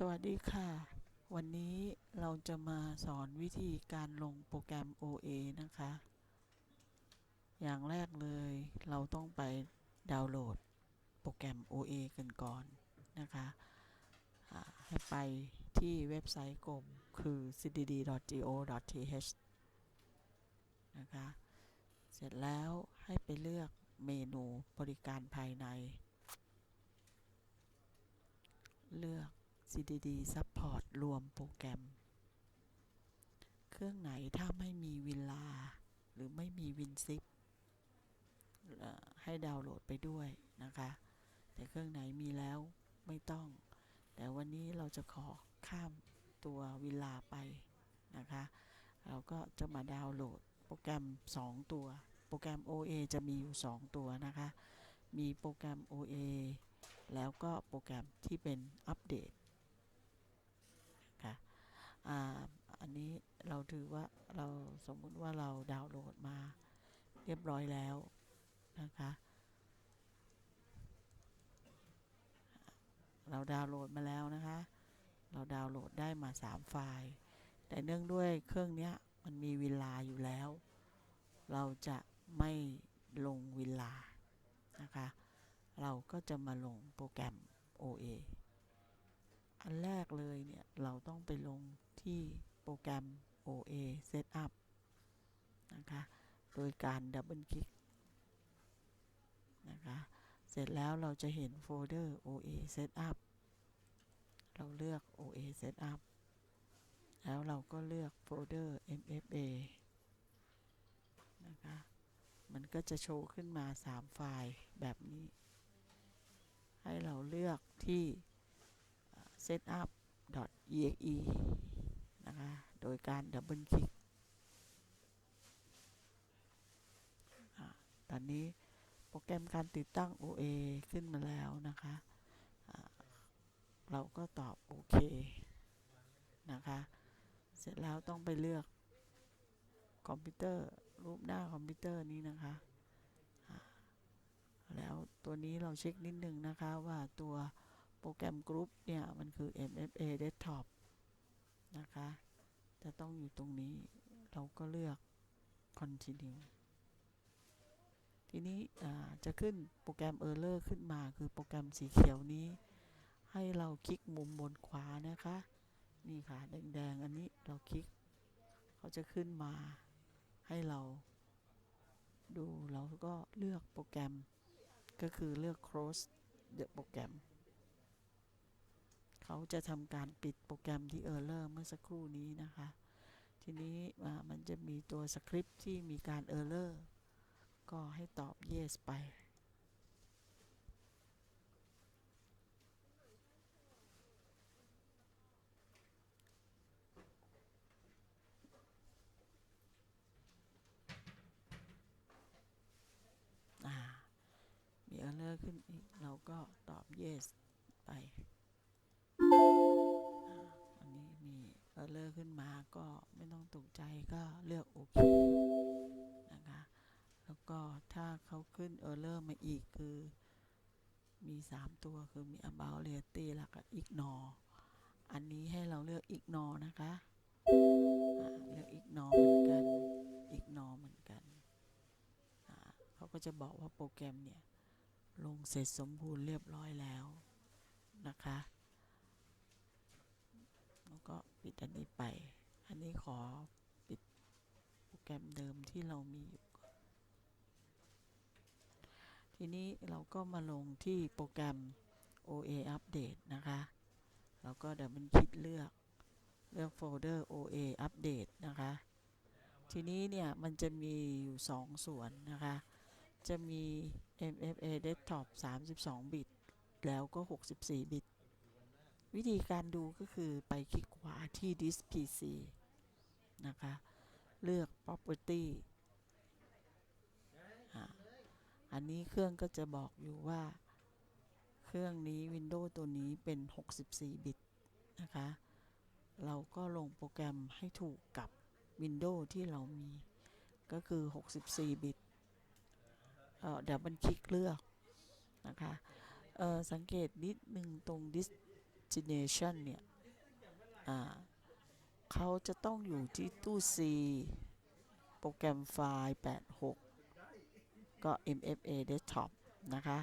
สวัสดีค่ะ วันนี้เราจะมาสอนวิธีการลงโปรแกรม OA นะคะ อย่างแรกเลยเราต้องไปดาวน์โหลดโปรแกรม OA กันก่อนนะคะให้ไปที่เว็บไซต์กรมคือ cdd.go.th นะคะ เสร็จแล้วให้ไปเลือกเมนูบริการภายใน เลือก CDD Support รวมโปรแกรม เครื่องไหนถ้าไม่มีวินลา หรือไม่มีวินซิปให้ดาวน์โหลดไปด้วยนะคะ แต่เครื่องไหนมีแล้วไม่ต้อง แต่วันนี้เราจะขอข้ามตัววินลาไปนะคะ เราก็จะมาดาวน์โหลดโปรแกรม 2 ตัว โปรแกรม OA จะมีอยู่ 2 ตัวนะคะ มีโปรแกรม OA แล้วก็โปรแกรมที่เป็นอัปเดต อ่าอันนี้เราถือว่าเราสมมุติว่าเราดาวน์โหลดมาเรียบร้อยแล้วนะคะ เราดาวน์โหลดมาแล้วนะคะ เราดาวน์โหลดได้มา 3 ไฟล์ แต่เนื่องด้วยเครื่องนี้มันมีเวลาอยู่แล้ว เราจะไม่ลงเวลานะคะ เราก็จะมาลงโปรแกรม OA อันแรกเลยเนี่ย เราต้องไปลง ที่โปรแกรม OA Setup นะคะ โดยการดับเบิลคลิกนะคะ เสร็จแล้วเราจะเห็นโฟลเดอร์ OA Setup เราเลือก OA Setup แล้วเราก็เลือกโฟลเดอร์ MFA นะคะ มันก็จะโชว์ขึ้นมา 3 ไฟล์แบบนี้ ให้เราเลือกที่ setup.exe นะคะ โดยการดับเบิลคลิกตอนนี้โปรแกรมการติดตั้ง OA ขึ้นมาแล้วนะคะ เราก็ตอบโอเคนะคะ เสร็จแล้วต้องไปเลือกคอมพิวเตอร์รูปหน้าคอมพิวเตอร์นี้นะคะ แล้วตัวนี้เราเช็คนิดนึงนะคะว่าตัวโปรแกรมกรุ๊ปเนี่ย มันคือ MFA Desktop นะคะ จะต้องอยู่ตรงนี้เราก็เลือก Continue ทีนี้จะขึ้นโปรแกรม Error ขึ้นมาคือโปรแกรมสีเขียวนี้ ให้เราคลิกมุมบนขวานะคะ นี่ค่ะ แดงๆ อันนี้เราคลิก เขาจะขึ้นมาให้เรา ดูเราก็เลือกโปรแกรม ก็คือเลือก close the โปรแกรม เขาจะทำการปิดโปรแกรมที่ error เมื่อสักครู่นี้นะคะ ทีนี้มันจะมีตัวสคริปต์ที่มีการ error ก็ให้ตอบ yes ไป มี error ขึ้นอีก เราก็ตอบ yes ไป ขึ้น error มาอีกคือ มี 3 ตัวคือมี about reality แล้วก็ ignore อันนี้ให้เราเลือก ignore นะคะเลือก ignore เหมือนกัน ignore เหมือนกันเขาก็จะบอกว่าโปรแกรมเนี่ย ลงเสร็จสมบูรณ์เรียบร้อยแล้วนะคะ แล้วก็ปิดอันนี้ไป อันนี้ขอปิดโปรแกรมเดิมที่เรามีอยู่ ทีนี้เราก็มาลงที่โปรแกรม OA Update นะคะเราก็เดี๋ยวมันคลิกเลือกเลือกโฟลเดอร์ OA Update นะคะ ทีนี้เนี่ยมันจะมีอยู่2ส่วนนะคะ จะมี MFA Desktop 32 บิต แล้วก็ 64 บิต วิธีการดูก็คือไปคลิกขวาที่ Disk PC นะคะ เลือก Property อันนี้เครื่องก็จะบอกอยู่ว่า เครื่องนี้ Windows ตัวนี้เป็น 64 บิต นะคะ เราก็ลงโปรแกรมให้ถูกกับ Windows ที่เรามี ก็คือ 64 บิตเดี๋ยวมันคลิกเลือก นะคะสังเกตนิดหนึ่งตรงดิส pagination เนี่ยเขาจะต้องอยู่ที่ตู้ C โปรแกรมไฟล์ 86 ก็ MFA Desktop นะคะ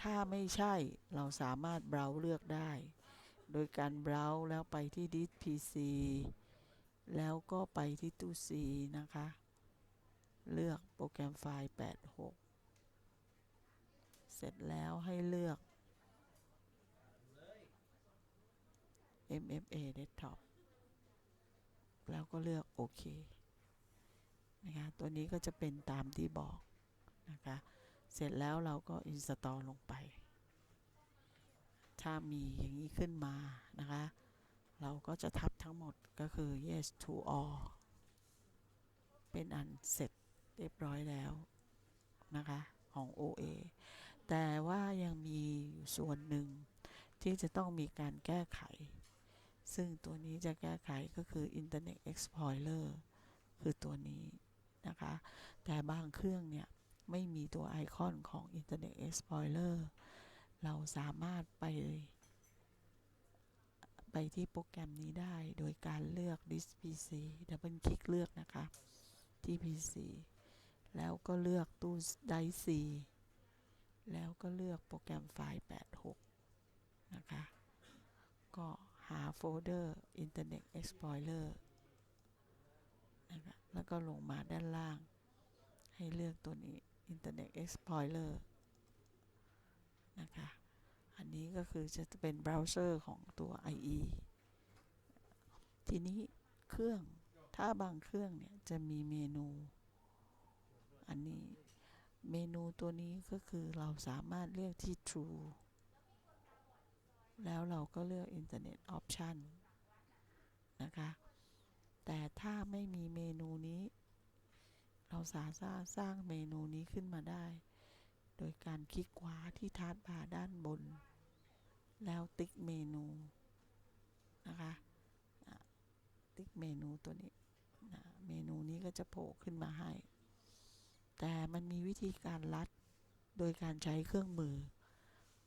ถ้าไม่ใช่เราสามารถเบราว์เลือกได้ โดยการเบราว์แล้วไปที่ Disk PC แล้วก็ไปที่ตู้ C นะคะ เลือกโปรแกรมไฟล์ 86 เสร็จแล้วให้เลือก MFA Desktop แล้วก็เลือกโอเคนะคะตัวนี้ก็จะเป็นตามที่บอก นะคะ เสร็จแล้วเราก็ install ลงไป ถ้ามีอย่างนี้ขึ้นมานะคะ เราก็จะทับทั้งหมดก็คือ yes to all เป็นอันเสร็จเรียบร้อยแล้วนะคะของ OA แต่ว่ายังมีส่วนหนึ่งที่จะต้องมีการแก้ไข ซึ่งตัวนี้จะแก้ไขก็คือ Internet Explorer คือตัวนี้นะคะ แต่บางเครื่องเนี่ย ไม่มีตัวไอคอนของ Internet Explorer เราสามารถไป ไปที่โปรแกรมนี้ได้โดยการเลือก Disk PC ดับเบิลคลิกเลือกนะคะ ที่ PC แล้วก็เลือกตู้ Drive C แล้วก็เลือกโปรแกรมไฟล์ 86 นะคะ ก็หาโฟลเดอร์ Internet Explorer นะคะแล้วก็ลงมาด้านล่าง ให้เลือกตัวนี้ Internet Explorer นะคะ อันนี้ก็คือจะเป็นเบราว์เซอร์ของตัว IE ทีนี้เครื่องถ้าบางเครื่องเนี่ยจะมีเมนู อันนี้เมนูตัวนี้ก็คือเราสามารถเลือกที่ True แล้วเราก็เลือก Internet Option นะคะ แต่ถ้าไม่มีเมนูนี้ เราสามารถสร้างเมนูนี้ขึ้นมาได้ โดยการคลิกขวาที่ทาร์ดบาร์ด้านบน แล้วติ๊กเมนูนะคะอะติ๊กเมนูตัวนี้นะเมนูนี้ก็จะโผล่ขึ้นมาให้ แต่มันมีวิธีการลัดโดยการใช้เครื่องมือ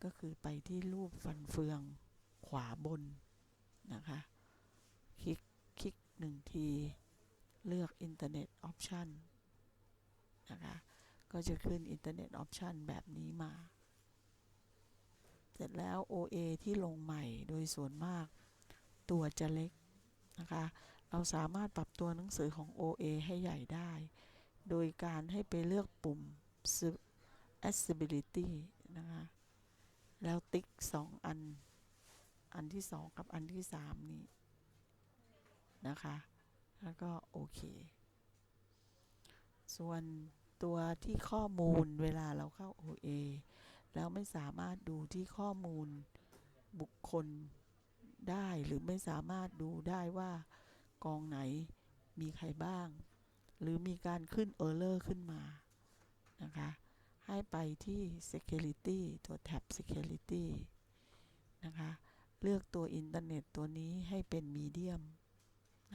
ก็คือไปที่รูปฟันเฟืองขวาบนนะคะ คลิก คลิกหนึ่งที เลือก Internet Option นะคะ ก็จะขึ้น Internet Option แบบนี้มา เสร็จแล้ว OA ที่ลงใหม่โดยส่วนมากตัวจะเล็กนะคะ เราสามารถปรับตัวหนังสือของ OA ให้ใหญ่ได้ โดยการให้ไปเลือกปุ่ม Accessibility นะคะ แล้วติ๊ก 2 อัน อันที่ 2 กับอันที่ 3 นี้นะคะ แล้วก็โอเค ส่วน ตัวที่ข้อมูลเวลาเราเข้า OA แล้วไม่สามารถดูที่ข้อมูลบุคคลได้หรือไม่สามารถดูได้ว่ากองไหนมีใครบ้าง หรือมีการขึ้น Error ขึ้นมา นะคะ ให้ไปที่ Security ตัวแท็บ Security นะคะ เลือกตัวอินเทอร์เน็ตตัวนี้ให้เป็นมีเดียม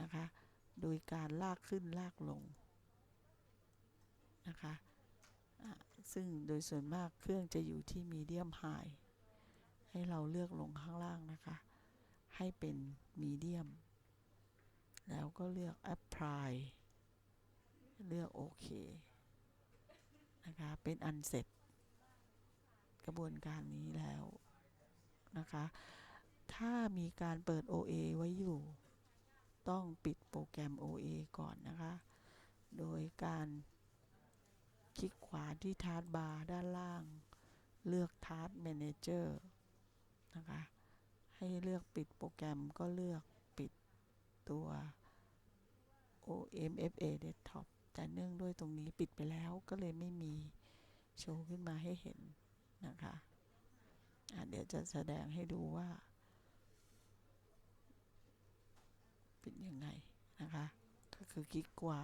นะคะ โดยการลากขึ้นลากลง นะคะซึ่งโดยส่วนมากเครื่องจะอยู่ที่มีเดียมไฮให้เราเลือกลงข้างล่างนะคะ ให้เป็นมีเดียมแล้วก็เลือก apply เลือกโอเคนะคะ เป็นอันเสร็จ กระบวนการนี้แล้วนะคะ ถ้ามีการเปิด OA ไว้อยู่ ต้องปิดโปรแกรม OA ก่อนนะคะ โดยการ คลิกขวาที่ทาร์ดบาร์ด้านล่าง เลือกทาร์ดแมเนเจอร์นะคะ ให้เลือกปิดโปรแกรมก็เลือกปิดตัว OMFA Desktop แต่เนื่องด้วยตรงนี้ปิดไปแล้วก็เลยไม่มีโชว์ขึ้นมาให้เห็นนะคะะเดี๋ยวจะแสดงให้ดูว่า เป็นยังไงนะคะ ก็คือคลิกขวา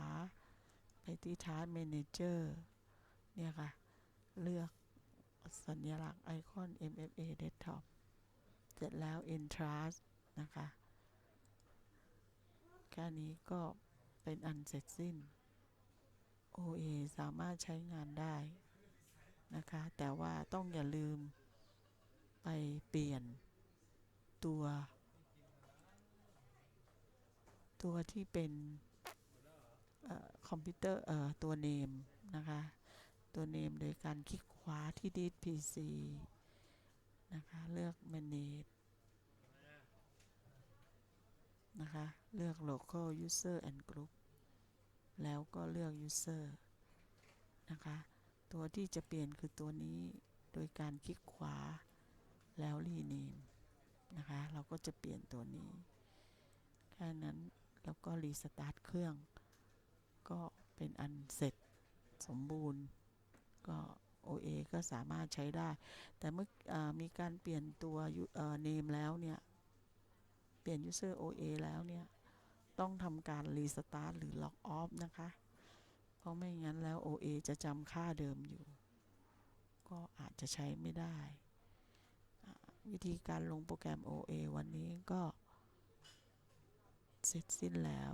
ไปที่ Task Manager เนี่ยค่ะ เลือกสัญลักษณ์ไอคอน MFA Desktop เสร็จแล้ว Entrust นะคะแค่นี้ก็เป็นอันเสร็จสิ้น OA สามารถใช้งานได้นะคะ แต่ว่าต้องอย่าลืมไปเปลี่ยนตัว ตัวที่เป็นคอมพิวเตอร์ตัวเนมนะคะ ตัวเนมโดยการคลิกขวาที่ Delete PC นะคะ เลือก Manage นะคะ เลือก Local User and Group แล้วก็เลือก User นะคะ ตัวที่จะเปลี่ยนคือตัวนี้โดยการคลิกขวาแล้ว Rename นะคะ เราก็จะเปลี่ยนตัวนี้ แค่นั้นแล้วก็รีสตาร์ทเครื่อง ก็เป็นอันเสร็จสมบูรณ์ ก็ OA ก็สามารถใช้ได้ แต่เมื่ออมีการเปลี่ยนตัวเอ่อ name แล้วเนี่ย เปลี่ยน user OA แล้วเนี่ย ต้องทำการรีสตาร์ทหรือ log off นะคะ เพราะไม่งั้นแล้ว OA จะจำค่าเดิมอยู่ ก็อาจจะใช้ไม่ได้ วิธีการลงโปรแกรม OA วันนี้ก็เสร็จสิ้นแล้ว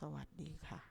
สวัสดีค่ะ